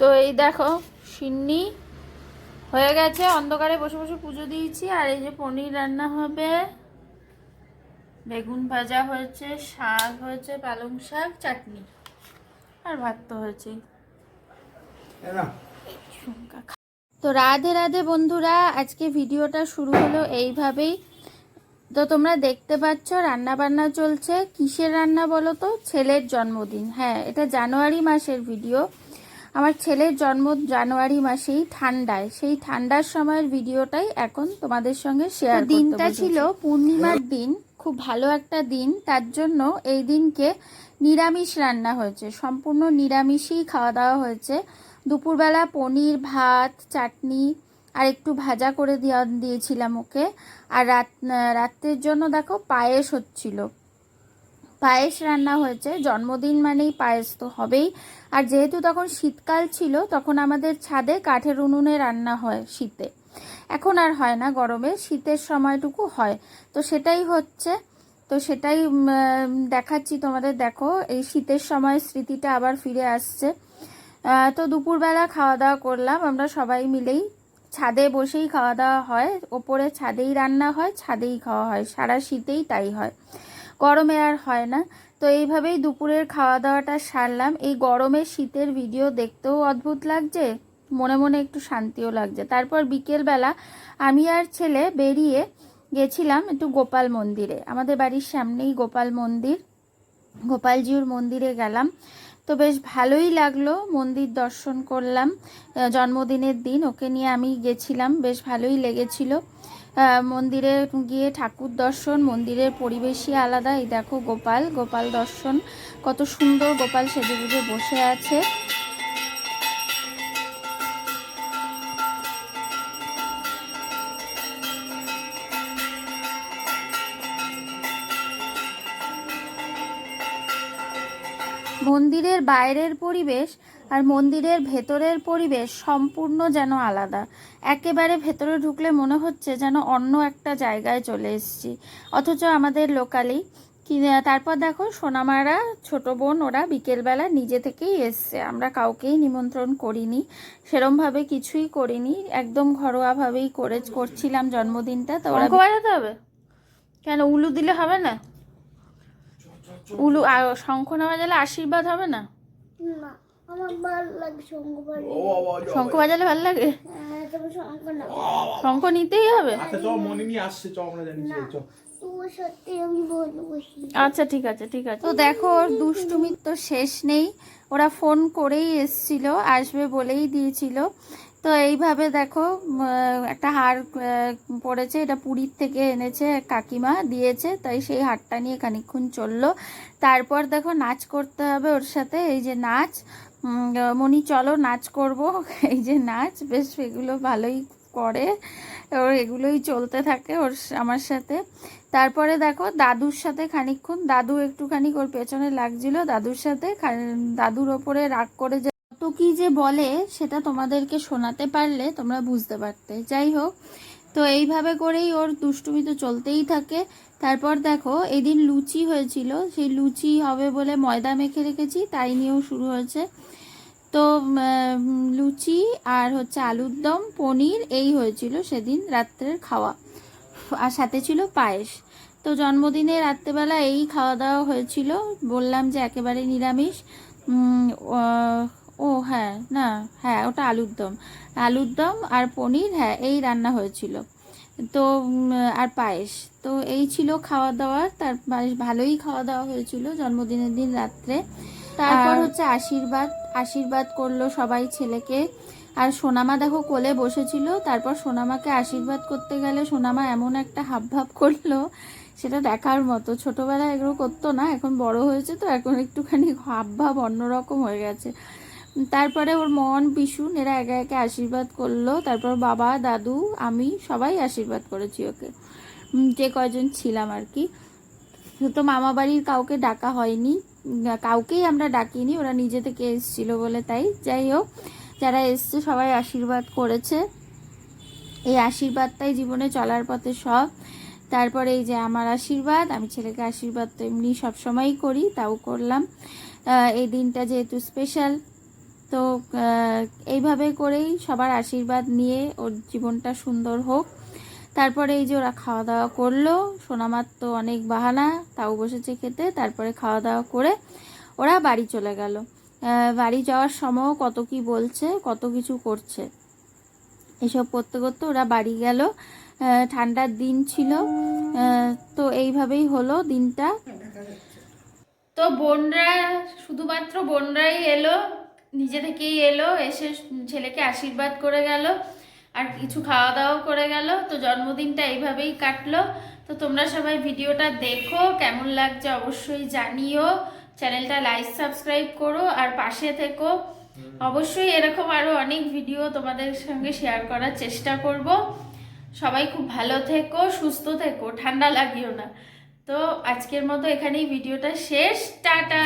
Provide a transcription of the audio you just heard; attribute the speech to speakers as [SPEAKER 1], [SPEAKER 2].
[SPEAKER 1] তো এই দেখো সিন্নি হয়ে গেছে অন্ধকারে বসে বসে পুজো দিয়েছি আর এই যে পনির রান্না হবে। বেগুন ভাজা হয়েছে শাক হয়েছে পালং শাক চাটনি আর ভাত তো হয়েছে তো রাধে রাধে বন্ধুরা আজকে ভিডিওটা শুরু হলো এইভাবেই। তো তোমরা দেখতে পাচ্ছ রান্না বান্না চলছে। কিসের রান্না বলো তো? ছেলের জন্মদিন। হ্যাঁ এটা জানুয়ারি মাসের ভিডিও। আমার ছেলের জন্ম জানুয়ারি মাসেই ঠান্ডায়। সেই ঠান্ডার সময়ের ভিডিওটাই এখন তোমাদের সঙ্গে শেয়ার দিনটা ছিল পূর্ণিমার দিন খুব ভালো একটা দিন। তার জন্য এই দিনকে নিরামিষ রান্না হয়েছে। সম্পূর্ণ নিরামিষই খাওয়া দাওয়া হয়েছে। দুপুরবেলা পনির ভাত চাটনি আর একটু ভাজা করে দেওয়া দিয়েছিলাম ওকে। আর রাত রাত্রের জন্য দেখো পায়েস হচ্ছিল। পায়েস রান্না হয়েছে। জন্মদিন মানেই পায়েস তো হবেই। আর যেহেতু তখন শীতকাল ছিল, তখন আমাদের ছাদে কাঠের উনুনে রান্না হয় শীতে। এখন আর হয় না গরমে, শীতের সময়টুকু হয়। তো সেটাই হচ্ছে, তো সেটাই দেখাচ্ছি তোমাদের। দেখো, এই শীতের সময় স্মৃতিটা আবার ফিরে আসছে। তো দুপুরবেলা খাওয়া দাওয়া করলাম, আমরা সবাই মিলেই। ছাদে বসেই খাওয়া দাওয়া হয়, ওপরে ছাদেই রান্না হয়, ছাদেই খাওয়া হয়, সারা শীতেই তাই হয়। গরমে আর হয় না। তো এইভাবেই দুপুরের খাওয়া দাওয়াটা সারলাম। এই গরমে শীতের ভিডিও দেখতেও অদ্ভুত লাগছে, মনে মনে একটু শান্তিও লাগছে। তারপর বিকেলবেলা আমি আর ছেলে বেরিয়ে গেছিলাম একটু গোপাল মন্দিরে। আমাদের বাড়ির সামনেই গোপাল মন্দির। গোপালজিউর মন্দিরে গেলাম। তো বেশ ভালোই লাগল, মন্দির দর্শন করলাম। জন্মদিনের দিন ওকে নিয়ে আমি গেছিলাম, বেশ ভালোই লেগেছিল। মন্দিরে গিয়ে ঠাকুর দর্শন, মন্দিরের পরিবেশই আলাদা। এই দেখো গোপাল গোপাল দর্শন, কত সুন্দর গোপাল সেজে বসে আছে। মন্দিরের বাইরের পরিবেশ আর মন্দিরের ভেতরের পরিবেশ সম্পূর্ণ যেন আলাদা। একেবারে ভেতরে ঢুকলে মনে হচ্ছে যেন অন্য একটা জায়গায় চলে এসেছি। অথচ আমাদের লোকালি তারপর দেখো সোনামারা, ছোট বোন, ওরা বিকেলবেলা নিজে থেকেই এসছে। আমরা কাউকেই নিমন্ত্রণ করিনি, সেরমভাবে কিছুই করিনি। একদম ঘরোয়াভাবেই করে, করছিলাম জন্মদিনটা, তো ওরা বাজাতে হবে? কেন, উলু দিলে হবে না? উলু আর শঙ্খ না বাজালে আশীর্বাদ হবে না
[SPEAKER 2] না আমার ভালো লাগে শঙ্খ
[SPEAKER 1] বাজালে ভালো লাগে
[SPEAKER 2] শঙ্খ
[SPEAKER 1] নিতেই হবে
[SPEAKER 3] আচ্ছা মনে
[SPEAKER 1] আচ্ছা ঠিক আছে ঠিক আছে তো দেখো ওর দুষ্টুমির তো শেষ নেই ওরা ফোন করেই এসছিল আসবে বলেই দিয়েছিল তো এইভাবে দেখো একটা হার পড়েছে, এটা পুরীর থেকে এনেছে কাকিমা, দিয়েছে, তাই সেই হারটা নিয়ে খানিকক্ষণ চলল। তারপর দেখো নাচ করতে হবে ওর সাথে, এই যে নাচ। মনি, চলো নাচ করব। এই যে নাচ, বেশ এগুলো ভালোই করে ওর এগুলোই চলতে থাকে ওর আমার সাথে। তারপরে দেখো দাদুর সাথে খানিকক্ষণ, দাদু একটুখানি ওর পেছনে লাগছিল, দাদুর সাথে দাদুর ওপরে রাগ করে কি যে বলে, সেটা তোমাদেরকে শোনাতে পারলে তোমরা বুঝতে পারতে। যাই হোক, তো এইভাবে করেই ওর দুষ্টুমি তো চলতেই থাকে। তারপর দেখো, এদিন লুচি হয়েছিল। সেই লুচি হবে বলে ময়দা মেখে রেখেছি, তাই নিয়েও শুরু হয়েছে। তো লুচি আর হচ্ছে আলুর দম, পনির, এই হয়েছিল সেদিন রাত্রের খাওয়া। আর সাথে ছিল পায়েস। তো জন্মদিনে রাত্রেবেলা এই খাওয়া দাওয়া হয়েছিল। বললাম যে একেবারে নিরামিষ। ও- হ্যাঁ না হ্যাঁ ওটা আলুর দম। আলুর দম আর পনির হ্যাঁ এই রান্না হয়েছিল। তো আর পায়েস। তো এই ছিল খাওয়া দাওয়া তার বেশ ভালোই খাওয়া দাওয়া হয়েছিল জন্মদিনের দিন রাত্রে। তারপর হচ্ছে আশীর্বাদ। আশীর্বাদ করল সবাই ছেলেকে। আর সোনামা দেখো কোলে বসেছিল। তারপর সোনামাকে আশীর্বাদ করতে গেলে সোনামা এমন একটা হাবভাব করল সেটা দেখার মতো। ছোটবেলায় এগুলো করতো না এখন বড় হয়েছে তো এখন একটুখানি হাবভাব অন্যরকম হয়ে গেছে। তারপরে ওর মন, পিসুন, এরা একে একে আশীর্বাদ করল। তারপর বাবা, দাদু, আমি সবাই আশীর্বাদ করেছি ওকে। যে কয়জন ছিলাম আর কি। তো মামা বাড়ির কাউকে ডাকা হয়নি। কাউকেই আমরা ডাকিনি, ওরা নিজে থেকে এসেছিল বলে তাই। যাই হোক, যারা এসছে সবাই আশীর্বাদ করেছে। এই আশীর্বাদটাই জীবনে চলার পথে সব। তারপরে এই যে আমার আশীর্বাদ, আমি ছেলেকে আশীর্বাদ তো এমনি সবসময়ই করি, তাও করলাম। এই দিনটা যেহেতু স্পেশাল তো এইভাবে করেই সবার আশীর্বাদ নিয়ে ওর জীবনটা সুন্দর হোক। তারপরে এই যে ওরা খাওয়া দাওয়া করল, সোনামার তো অনেক বাহানা, তাও বসেছে খেতে। তারপরে খাওয়া দাওয়া করে ওরা বাড়ি চলে গেল। বাড়ি যাওয়ার সময়ও কত কি বলছে, কত কিছু করছে। এসব করতে করতে ওরা বাড়ি গেল। ঠান্ডার দিন ছিল। তো এইভাবেই হলো দিনটা। তো বোনরা, শুধুমাত্র বোনরাই এলো। নিজে থেকেই এলো এসে ছেলেকে আশীর্বাদ করে গেল আর কিছু খাওয়া দাওয়া করে গেল। তো জন্মদিনটা এইভাবেই কাটলো। তো তোমরা সবাই ভিডিওটা দেখো কেমন লাগছে অবশ্যই জানিও। চ্যানেলটা লাইক সাবস্ক্রাইব করো আর পাশে থেকো। অবশ্যই এরকম আরও অনেক ভিডিও তোমাদের সঙ্গে শেয়ার করার চেষ্টা করব। সবাই খুব ভালো থেকো সুস্থ থেকো ঠান্ডা লাগিও না। তো আজকের মতো এখানেই ভিডিওটা শেষ। টাটা!